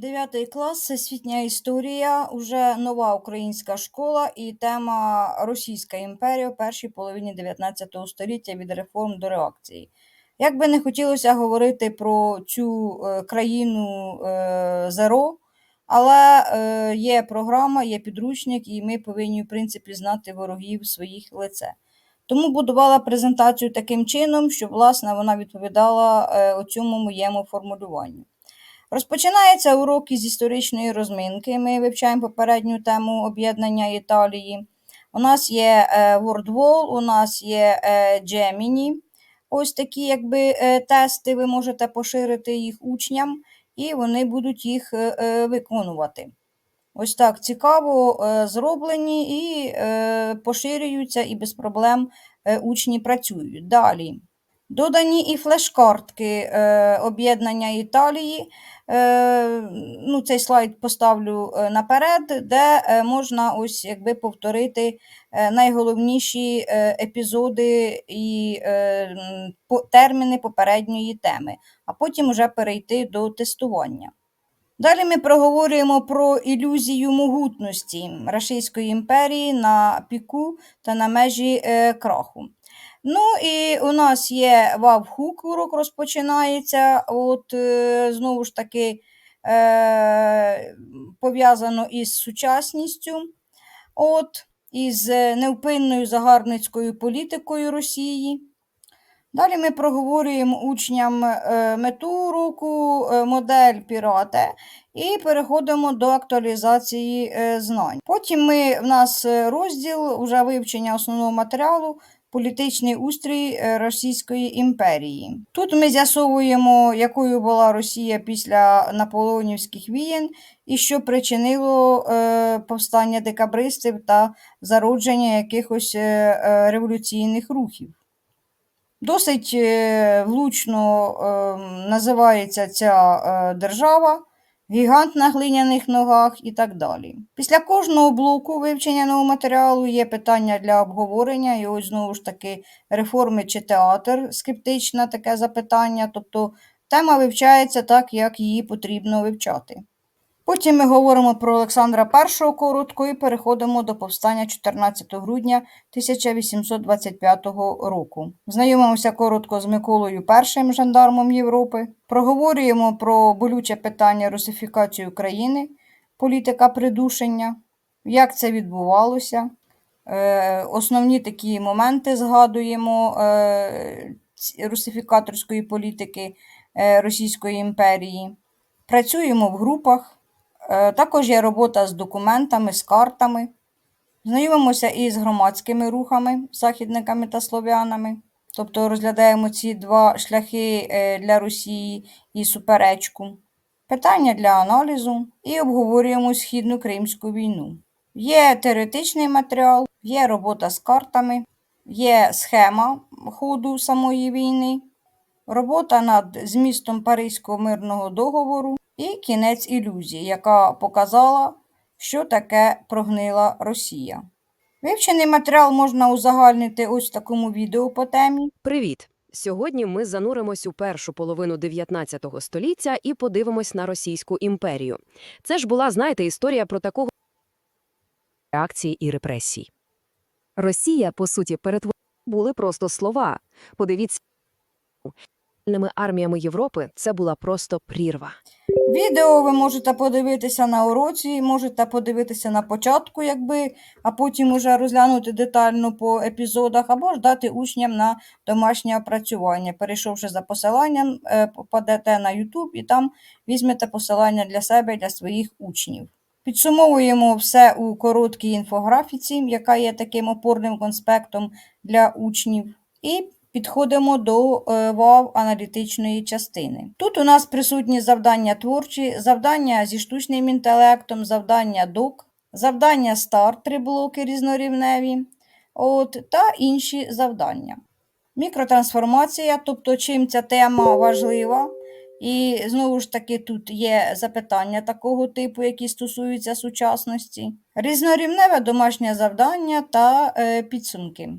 Дев'ятий клас Всесвітня історія, уже нова українська школа і тема Російська імперія в першій половині 19 століття від реформ до реакції. Як би не хотілося говорити про цю е, країну е, зеро, але е, є програма, є підручник, і ми повинні, в принципі, знати ворогів своїх лице. Тому будувала презентацію таким чином, щоб, власне, вона відповідала цьому моєму формулюванню. Розпочинається урок із історичної розминки. Ми вивчаємо попередню тему об'єднання Італії. У нас є е, WordWall, у нас є е, Gemini. Ось такі якби, е, тести, ви можете поширити їх учням, і вони будуть їх виконувати. Ось так цікаво зроблені і поширюються, і без проблем учні працюють. Далі. Додані і флеш-картки е, об'єднання Італії. Е, ну, Цей слайд поставлю е, наперед, де е, можна ось якби повторити е, найголовніші епізоди і е, терміни попередньої теми, а потім вже перейти до тестування. Далі ми проговорюємо про ілюзію могутності Російської імперії на піку та на межі краху. Ну і у нас є вавхук, урок розпочинається. От е, знову ж таки е, пов'язано із сучасністю, от, із е, невпинною загарбницькою політикою Росії. Далі ми проговорюємо учням е, мету уроку, е, модель пірате і переходимо до актуалізації знань. Потім ми, в нас розділ уже вивчення основного матеріалу політичний устрій е, Російської імперії. Тут ми з'ясовуємо, якою була Росія після наполеонівських війн і що причинило е, повстання декабристів та зародження якихось е, революційних рухів. Досить влучно е, називається ця держава, гігант на глиняних ногах і так далі. Після кожного блоку вивчення нового матеріалу є питання для обговорення, і ось знову ж таки реформи чи театр, скептичне таке запитання. Тобто тема вивчається так, як її потрібно вивчати. Потім ми говоримо про Олександра І коротко і переходимо до повстання 14 грудня 1825 року. Знайомимося коротко з Миколою І, жандармом Європи. Проговорюємо про болюче питання русифікації України, політика придушення, як це відбувалося. Е, Основні такі моменти згадуємо е, русифікаторської політики е, Російської імперії. Працюємо в групах. Е, Також є робота з документами, з картами. Знайомимося із громадськими рухами, західниками та слов'янами. Тобто розглядаємо ці два шляхи е, для Росії і суперечку. Питання для аналізу і обговорюємо східну Кримську війну. Є теоретичний матеріал, є робота з картами, є схема ходу самої війни, робота над змістом Паризького мирного договору і кінець ілюзії, яка показала, що таке прогнила Росія. Вивчений матеріал можна узагальнити ось в такому відео по темі. Привіт! Сьогодні ми зануримось у першу половину 19 століття і подивимось на Російську імперію. Це ж була, знаєте, історія про такого реакції і репресій. Росія, по суті, перетворила були просто слова. Подивіться, арміями Європи це була просто прірва. Відео ви можете подивитися на уроці, можете подивитися на початку, якби, а потім уже розглянути детально по епізодах, або ж дати учням на домашнє опрацювання. Перейшовши за посиланням, е, попадете на YouTube і там візьмете посилання для себе і для своїх учнів. Підсумовуємо все у короткій інфографіці, яка є таким опорним конспектом для учнів. І підходимо до е, ВАВ аналітичної частини. Тут у нас присутні завдання творчі, завдання зі штучним інтелектом, завдання ДОК, завдання старт, три блоки різнорівневі, от, та інші завдання. Мікротрансформація, тобто чим ця тема важлива. І знову ж таки тут є запитання такого типу, які стосуються сучасності, різнорівневе домашнє завдання та е, підсумки.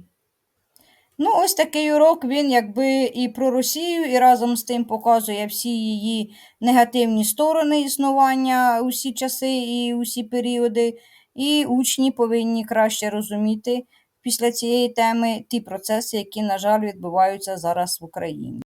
Ну, ось такий урок він якби і про Росію, і разом з тим показує всі її негативні сторони існування усі часи і усі періоди. І учні повинні краще розуміти після цієї теми ті процеси, які, на жаль, відбуваються зараз в Україні.